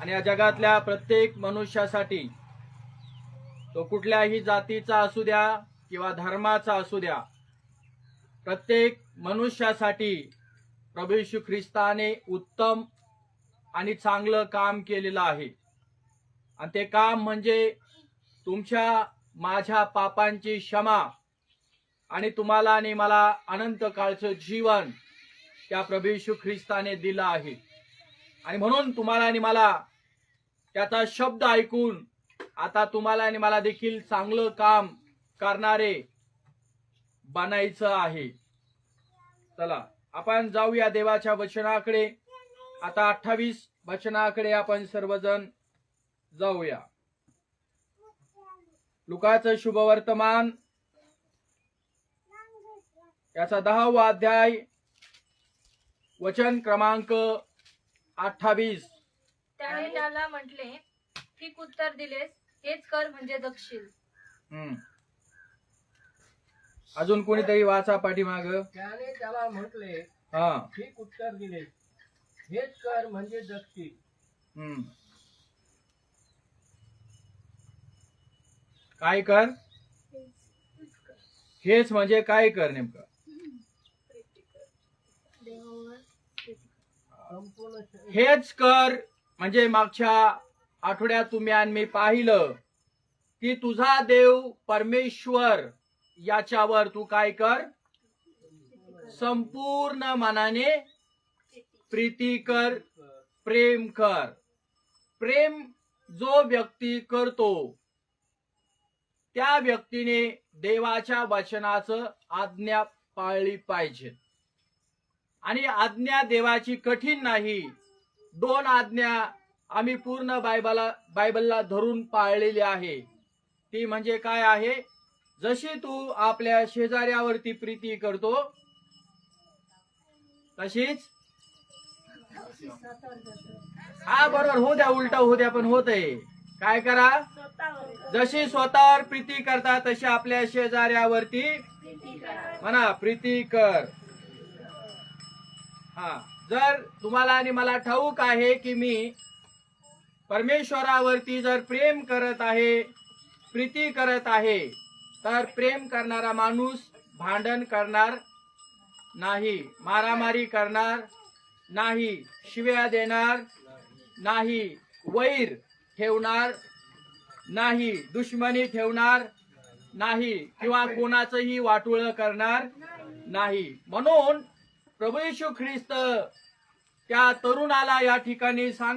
आणि या जगातल्या प्रत्येक मनुष्यासाठी तो कुठल्याही जातीचा असू द्या किंवा धर्माचा असू द्या प्रत्येक मनुष्यासाठी प्रभू ख्रिस्ताने उत्तम आणि चांगलं काम केलेलं आहे. आणि ते काम म्हणजे तुमच्या माझ्या पापांची क्षमा आणि तुम्हाला आणि मला अनंत काळचं जीवन त्या प्रभू ख्रिस्ताने दिलं आहे. आणि म्हणून तुम्हाला आणि मला त्याचा शब्द ऐकून आता तुम्हाला आणि मला देखील चांगलं काम करणारे बनायचं आहे. चला आपण जाऊया देवाच्या वचनाकडे. आता अठ्ठावीस वचनाकडे आपण सर्वजण जाऊया. लुकाचं शुभवर्तमान याचा दहावा अध्याय वचन क्रमांक अठ्ठावीस. त्याने त्याला म्हटले ठीक उत्तर दिलेस हेच कर म्हणजे जगशील. हम्म. अजून कोणीतरी वाचा पाठीमाग? त्याने त्याला म्हटले हा. ठीक उत्तर दिले हेच कर म्हणजे जगतील हम्म. काय कर. हेच म्हणजे काय कर नेमकं? हेच कर म्हणजे मागच्या आठवड्यात तुम्ही आणि मी पाहिलं की तुझा देव परमेश्वर याच्यावर तू काय कर? संपूर्ण मनाने प्रीती कर प्रेम कर. प्रेम जो व्यक्ती करतो त्या व्यक्तीने देवाच्या वचनाचं आज्ञा पाळली पाहिजे. आणि आज्ञा देवाची कठीण नाही. दोन आज्ञा आम्ही पूर्ण बायबला बायबलला धरून पाळलेली आहे. ती म्हणजे काय आहे? जशी तू आपल्या शेजाऱ्यावरती प्रीती करतो तशीच हा बरोबर हो द्या उलट हो द्या पण होत आहे काय करा? जशी स्वतःवर प्रीती करता तशी आपल्या शेजाऱ्यावरती म्हणा प्रीती कर. हा. जर तुम्हाला आणि मला ठाऊक आहे की मी परमेश्वरावरती जर प्रेम करत आहे प्रीती करत आहे तर प्रेम करणारा माणूस भांडण करणार नाही मारामारी करणार नाही शिव्या देणार नाही वैर ठेवणार नाही दुश्मनी ठेवणार नाही किंवा कोणाचंही वाटोळं करणार नाही. म्हणून प्रभू येशू ख्रिस्त त्या तरुणाला या ठिकाणी सांग